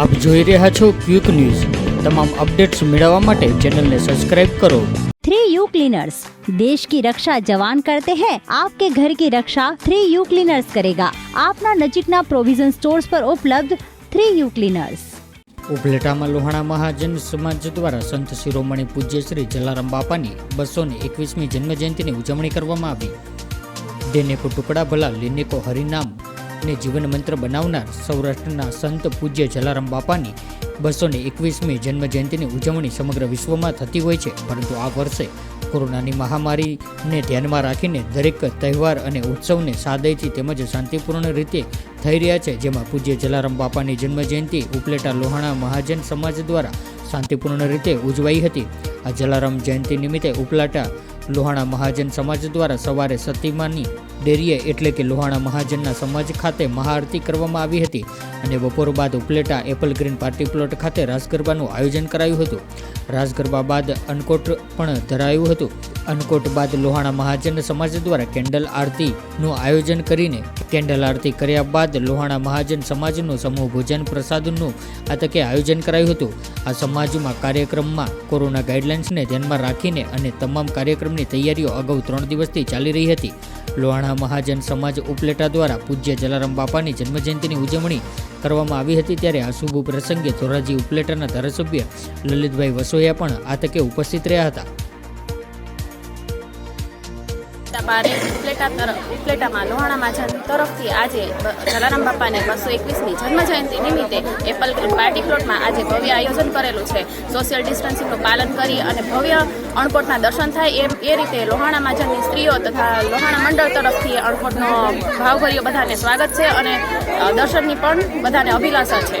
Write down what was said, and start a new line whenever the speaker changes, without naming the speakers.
આપ જોઈ રહ્યા છો ક્વિક ન્યૂઝ. તમામ અપડેટ્સ મેળવવા માટે ચેનલને સબસ્ક્રાઇબ કરો.
थ्री यू क्लीनर्स देश की रक्षा जवान करते हैं आपके ઘર કી રક્ષા થ્રી યુ ક્લીનર્સ કરેગા. આપના નજીકના પ્રોવિઝન સ્ટોર્સ પર ઉપલબ્ધ થ્રી યુ ક્લીનર્સ.
ઉપલેટામાં લોહાણા મહાજન સમાજ દ્વારા સંત શિરોમણી પૂજ્ય શ્રી જલારામ બાપાની બસો ને એકવીસમી જન્મજયંતિની ઉજવણી કરવામાં આવી. દેને કો ટુકડા ભલા લેને હરિનામ ને જીવન મંત્ર બનાવનાર સૌરાષ્ટ્રના સંત પૂજ્ય જલારામ બાપાની બસો ને એકવીસમી જન્મજયંતિની ઉજવણી સમગ્ર વિશ્વમાં થતી હોય છે. પરંતુ આ વર્ષે કોરોનાની મહામારીને ધ્યાનમાં રાખીને દરેક તહેવાર અને ઉત્સવને સાદયથી તેમજ શાંતિપૂર્ણ રીતે થઈ રહ્યા છે, જેમાં પૂજ્ય જલારામ બાપાની જન્મજયંતિ ઉપલેટા લોહાણા મહાજન સમાજ દ્વારા શાંતિપૂર્ણ રીતે ઉજવાઈ હતી. આ જલારામ જયંતિ નિમિત્તે ઉપલાટા લોહાણા મહાજન સમાજ દ્વારા સવારે સતીમાની ડેરીએ એટલે કે લોહાણા મહાજનના સમાજ ખાતે મહાઆરતી કરવામાં આવી હતી અને બપોર બાદ Upleta apple green party plot ખાતે રાસ ગરબાનું આયોજન કરાયું હતું. રાસ ગરબા બાદ અન્નકોટ પણ ધરાયું હતું. અન્નકોટ બાદ લોહાણા મહાજન સમાજ દ્વારા કેન્ડલ આરતીનું આયોજન કરીને કેન્ડલ આરતી કર્યા બાદ લોહાણા મહાજન સમાજનું સમૂહ ભોજન પ્રસાદનું આ તકે આયોજન કરાયું હતું. આ સમાજમાં કાર્યક્રમમાં કોરોના ગાઈડલાઇન્સને ધ્યાનમાં રાખીને અને તમામ કાર્યક્રમની તૈયારીઓ અગાઉ ત્રણ દિવસથી ચાલી રહી હતી. લોહાણા મહાજન સમાજ ઉપલેટા દ્વારા પૂજ્ય જલારામ બાપાની જન્મજયંતિની ઉજવણી કરવામાં આવી હતી ત્યારે આ શુભ પ્રસંગે ધોરાજી ઉપલેટાના ધારાસભ્ય લલિતભાઈ વસોયા પણ આ તકે ઉપસ્થિત રહ્યા હતા.
બારે ઉપલેટા તરફ ઉપલેટામાં લોહાણા માજન તરફથી આજે જલારામ બાપાને બસો એકવીસમી જન્મજયંતિ નિમિત્તે એપલ પાર્ટી પ્લોટમાં આજે ભવ્ય આયોજન કરેલું છે. સોશિયલ ડિસ્ટન્સિંગનું પાલન કરી અને ભવ્ય અણકોટના દર્શન થાય એમ, એ રીતે લોહાણા માજનની સ્ત્રીઓ તથા લોહાણા મંડળ તરફથી અણકોટનો ભાવભર્યો બધાને સ્વાગત છે અને દર્શનની પણ બધાને અભિલાષા છે.